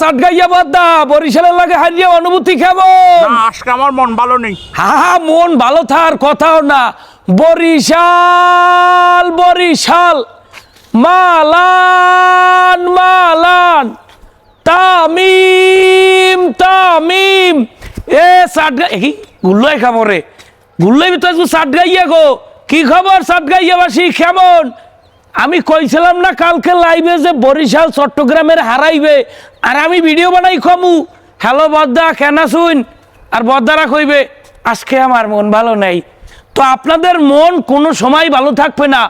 সাটগাইয়া বাদ্দা বরিশালের লাগে হারিয়ে অনুভূতি কেমন? আজকে আমার মন ভালো নেই। হা মন ভালো থার কথাও না। Barishal Barishal Malan Malan Tamim Tamim. এ সাটগা কি গুল্লাই খাবরে গুল্লাই ভিতরে সাটগাইয়া গো। কি খবর সাটগাইয়াবাসী কেমন? আমি কইছিলাম না কালকে লাইভে যে বরিশাল, চট্টগ্রামের হারাইবে, আর আমি ভিডিও বানাই কমু হ্যালো বদ্দা, কেন শুন আর বদ্দারা কইবে, আজকে আমার মন ভালো নেই। তো আপনাদের মন কোনো সময় ভালো থাকবে না।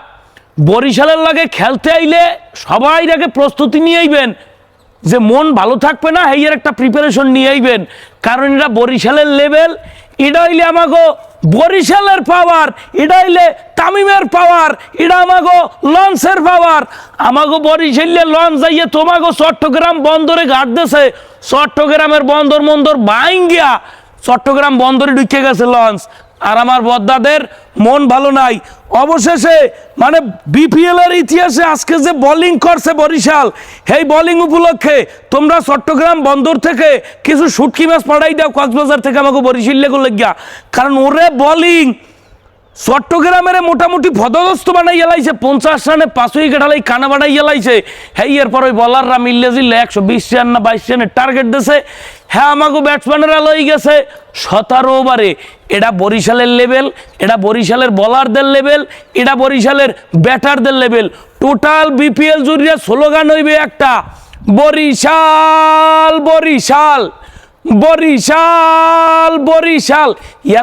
বরিশালের লাগে খেলতে আইলে সবাই আগে প্রস্তুতি নিয়ে আইবেন। যে মন ভালো থাকবে না হেয়ের একটা প্রিপারেশন নিয়ে আইবেন। কারণ এটা বরিশালের লেভেল এটা হইলে আমাগো বরিশালের পাওয়ার এটা হইলে তামিমের পাওয়ার এটা আমাগো লঞ্চের পাওয়ার। আমাগো বরিশালে লঞ্চ যাইয়ে তোমাগো চট্টগ্রাম বন্দরে ঘাট চট্টগ্রামের বন্দর মন্দর বাইঙ্গিয়া চট্টগ্রাম বন্দরে ঢুকে গেছে লঞ্চ। আর আমার বদ্দাদের মন ভালো নাই। অবশেষে মানে বিপিএল এর ইতিহাসে আজকে যে বোলিং করছে বরিশাল এই বোলিং উপলক্ষে তোমরা চট্টগ্রাম বন্দর থেকে কিছু শুটকি মাছ পাঠাই দাও কক্সবাজার থেকে আমাকে বরিশাল লেগে গিয়া কারণ ওরে বোলিং চট্টগ্রামের মোটামুটি ভদগ্রস্ত বানাই এলাইছে, পঞ্চাশ রানে পাঁচ উইকেট হালাই কানা বানাই এলাইছে। হ্যাঁ এরপর ওই বলাররা মিললে জিললে একশো বিশ রান না বাইশ রানের টার্গেট দিছে। হ্যাঁ আমাকে ব্যাটসম্যানেরা লই গেছে সতেরো ওভারে এটা বরিশালের লেভেল এটা বরিশালের বলারদের লেভেল এটা বরিশালের ব্যাটারদের লেভেল টোটাল বিপিএল জুড়ে স্লোগান হইবে একটা, বরিশাল বরিশাল বরিশাল বরিশাল।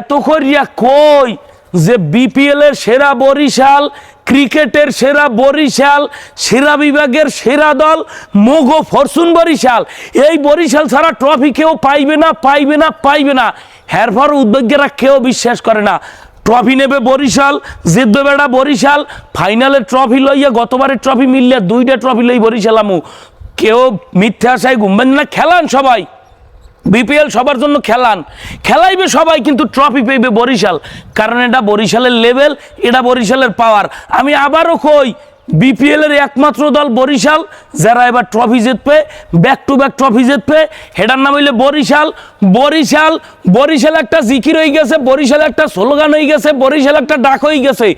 এত করিয়া কই? যে বিপিএল এর সেরা বরিশাল, ক্রিকেটের সেরা বরিশাল, সেরা বিভাগের সেরা দল মোগো ফরচুন বরিশাল। এই বরিশাল ছাড়া ট্রফি কেউ পাইবে না পাইবে না পাইবে না। হেরফর উদ্যোগীরা কেউ বিশ্বাস করে না। ট্রফি নেবে বরিশাল জিদ্দ বেড়া বরিশাল। ফাইনালে ট্রফি লইয়া গতবারের ট্রফি মিললে দুইটা ট্রফি লই বরিশাল আমু। কেউ মিথ্যা আশায় ঘুমবেন না, খেলান সবাই। বিপিএল সবার জন্য খেলান। খেলাইবে সবাই কিন্তু ট্রফি পেইবে বরিশাল। কারণ এটা বরিশালের লেভেল এটা বরিশালের পাওয়ার আমি আবারও কই, বিপিএল এর একমাত্র দল বরিশাল, যারা এবার ট্রফি জিতবে ব্যাক টু ব্যাক ট্রফি জিতবে। হেটার নাম হইলে বরিশাল। বরিশাল বরিশাল একটা জিকির হয়ে গেছে, বরিশালে একটা স্লোগান হয়ে গেছে, বরিশাল একটা ডাক হয়ে গেছে।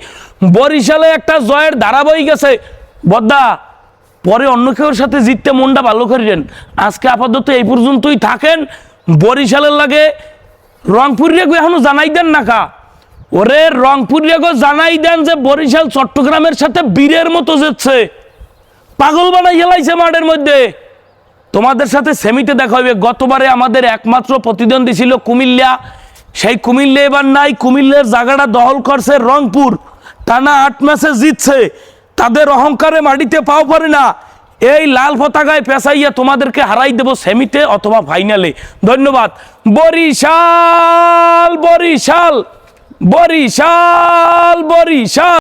বরিশালে একটা জয়ের ধারা বই গেছে। বদ্দা পরে অন্য কেউর সাথে জিততে মনটা ভালো করিলেন। আজকে আপাতত এই পর্যন্তই থাকেন। বরিশালের লাগে রংপুর রেগু এখনও জানাই দেন না কা। ওরে রংপুর রেগো জানাই দেন যে বরিশাল চট্টগ্রামের সাথে বীরের মতো যেচ্ছে। পাগল বানাই গেলাইছে মাঠের মধ্যে। তোমাদের সাথে সেমিতে দেখা হবে। গতবারে আমাদের একমাত্র প্রতিদ্বন্দ্বী ছিল কুমিল্লা। সেই কুমিল্লা এবার নাই। কুমিল্লার জায়গাটা দখল করছে রংপুর। টানা আট ম্যাচে জিতছে। তাদের অহংকারে মাটিতে পাও পারে না। এই লাল পতাকায় পেশাইয়া তোমাদেরকে হারাই দেব সেমিতে অথবা ফাইনালে। ধন্যবাদ। বরিশাল বরিশাল বরিশাল বরিশাল।